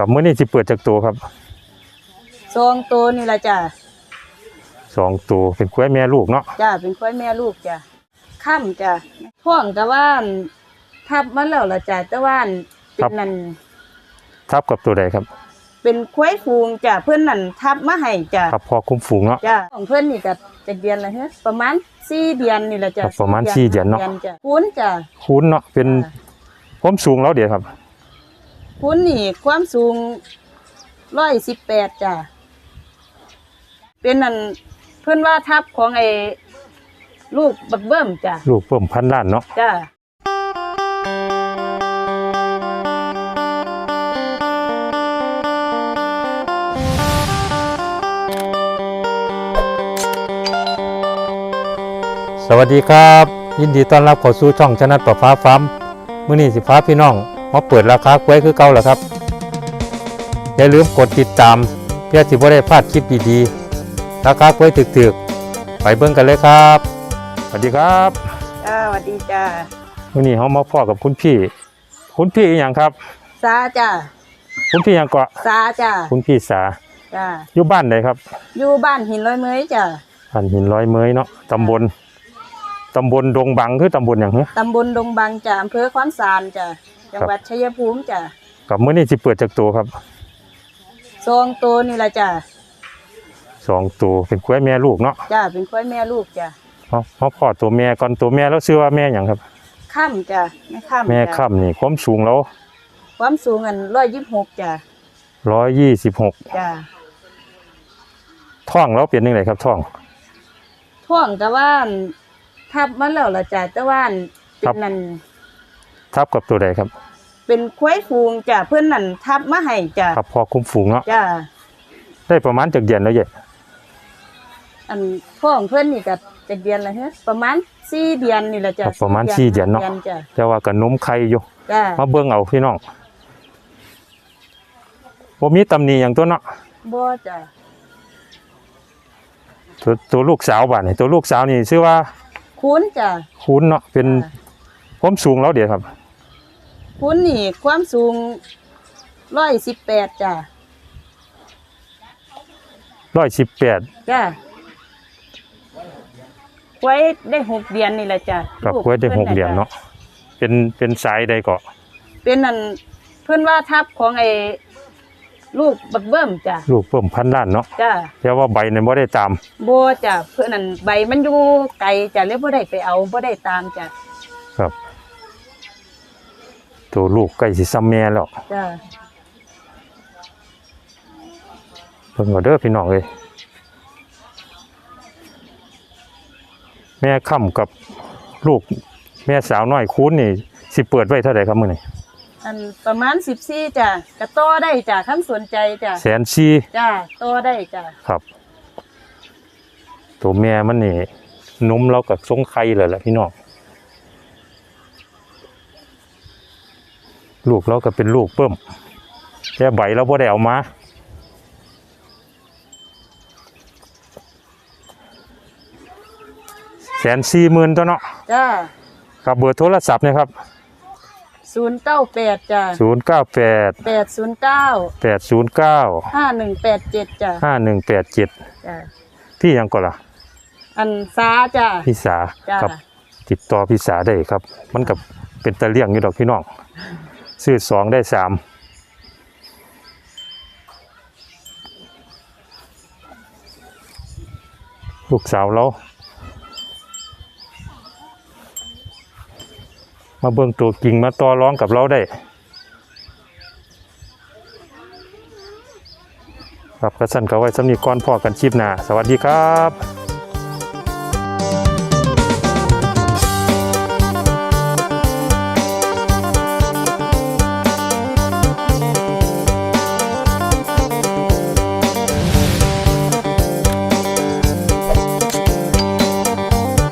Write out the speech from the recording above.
กับมื้อนี้สิเปิดจากตัวครับซองตัวนี่ละจ้ะสองตัวเป็นควายแม่ลูกเนาะจ้ะเป็นควายแม่ลูกจ้ะค่ำจ้ะพ่วงแต่ว่าอั่นทับมาแล้วละจ้ะแต่ว่าอั่นเป็นนั่นทับกับตัวใดครับ เป็นควายฟูงจ้ะเพื่อนนั่นทับมาให้จ้ะทับพอคุ้มฝูงเนาะจ้ะของเพื่อนนี่ก็จะเดือนละเฮ้ประมาณสี่เดือนนี่ละจ้ะครับประมาณสี่เดือนเนาะจ้ะคุ้นจ้ะคุ้นเนาะเป็นจ้ะความสูงแล้วเดี๋ยวครับ คุ้นนี่ความสูงร้อยสิบแปดจ้ะ เป็นนั่นเพื่อนว่าทับของไอ้ลูกบักเบิ้มจ้ะ ลูกเพิ่มพันล้านเนาะจ้ะ สวัสดีครับ ยินดีต้อนรับเข้าสู่ช่องชนะประฟ้าฟ้าร์มมื้อนี้สิฟ้าพี่น้อง มาเปิดราคากล้วยคือเก่าแล้วครับ อย่าลืมกดติดตาม เพื่อสิบ่ได้พลาดคลิปดีๆ ราคากล้วยถึกๆ ไปเบิ่งกันเลยครับสวัสดีครับจ้าสวัสดีจ้ามื้อนี้เฮามาพ่อกับคุณพี่ คุณพี่อีหยังครับซาจ้าคุณพี่หยังเกาะซาจ้าคุณพี่สาจ้าอยู่บ้านใดครับอยู่บ้านหินร้อยเมยจ้าบ้านหินร้อยเมยเนาะตำบล ตำบลดงบังคือตำบลหยังเหรอตำบลดงบางจ้าอำเภอขอนสานจ้าจังหวัดชัยภูมิจ้ากับมื้อนี้สิเปิดจากตัวครับซองตัวนี่ละจ้าสองตัวเป็นควายแม่ลูกเนาะจ้าเป็นควายแม่ลูกจ้าเนาะเพราะพ่อตัวแม่ก่อนตัวแม่แล้วชื่อว่าแม่หยังครับค่ำจ้าแม่ค่ำแม่จ้ะค่ำนี่ความสูงแล้ว ความสูงอันร้อยยี่สิบหกจ้าร้อยยี่สิบหกจ้าท่องแล้วเป็นยังไงครับท่องท่วงแต่ว่าอั่น ทับมาแล้วละจ้าแต่ว่าอั่นเป็ครันบ นั่นทับกับตัวใดครับ เป็นควายฟูงจ้าเพื่อนนั่นทับมาให้จ้าทับพอคุ้มฝูงเนาะจ้าได้ประมาณจากเดือนแล้วเย่อันพ่อของเพื่อนนี่ก็จะเดือนละเฮ้ประมาณสี่เดือนนี่ละจ้ะครับประมาณสี่เดือนเนาะห้จ้ะแต่ว่ากับนมไข่อยู่ จ้ามาเบิ่งเอาพี่น้องบ่มีตำหนิอย่างตัวเนาะบ่จ้ะตัวตัวลูกสาวบ้านนี่ตัวลูกสาวนี่ชื่อว่า คุ้นจ้ะคุณเนาะเป็นจ้ะความสูงแล้วเดี๋ยวครับคุ้นนี่ความสูงร้อยสิบแปดจ้ะร้อยสิบแปด จ้ะไว้ได้หกเดือนนี่แหละจ้ะกับลูไว้ได้พิ่หกเดือนจ้ะเนาะเป็นเป็นสายใดเกาะเป็นอันเพื่อนว่าทับของไอ้ ลูกบักเบิ้มจ้ะลูกเพิ่มพันล้านเนาะจ้ะแต่ว่าใบเนี่ยบ่ได้ตามบ่จ้ะเพื่อนนั่นใบมันอยู่ไกลจ้ะเลยบ่ได้ไปเอาบ่ได้ตามจ้ะครับ ตัวลูกใกล้สิซ้ำแม่แล้วจ้ะเพิ่นก็เด้อพี่น้องเอ้ยแม่ค่ำกับลูก แม่สาวน้อยคูณนี่สิเปิดไว้เท่าไหร่ครับมื้อนี้ อันประมาณ14จ้ะก็ต่อได้จ้ะคันสนใจจ้ะแสนสี่จ้ะต่อได้จ้ะครับ ตัวแม่มันนี่นมเรากับทรงไข่เลยแหละพี่น้องลูกเราก็เป็นลูกเพิ่มแต่ใบเราบ่ได้เอามาแสนสี่หมื่นตัวเนาะจ้ะกับเบอร์โทรศัพท์นะครับ 098จ้ะศูนย์เก้าแปด809แปดศูนย์เก้า5187จ้ะห้าหนึ่งแปดเจ็ดจ้ะพี่ยังก่อนล่ะ อันซาจ้ะพี่สาจ้ะครับ ติดต่อพี่สาได้ครับ มันกับเป็นตะเลี่ยงอยู่ดอกพี่น้องซื้อสองได้สามลูกสาวเรา มาเบิ่งตัวกิ่งมาต่อร้องกับเราได้ครับกระสันก็ไว้สำนีก้อนพ่อกันชีพนา สวัสดีครับ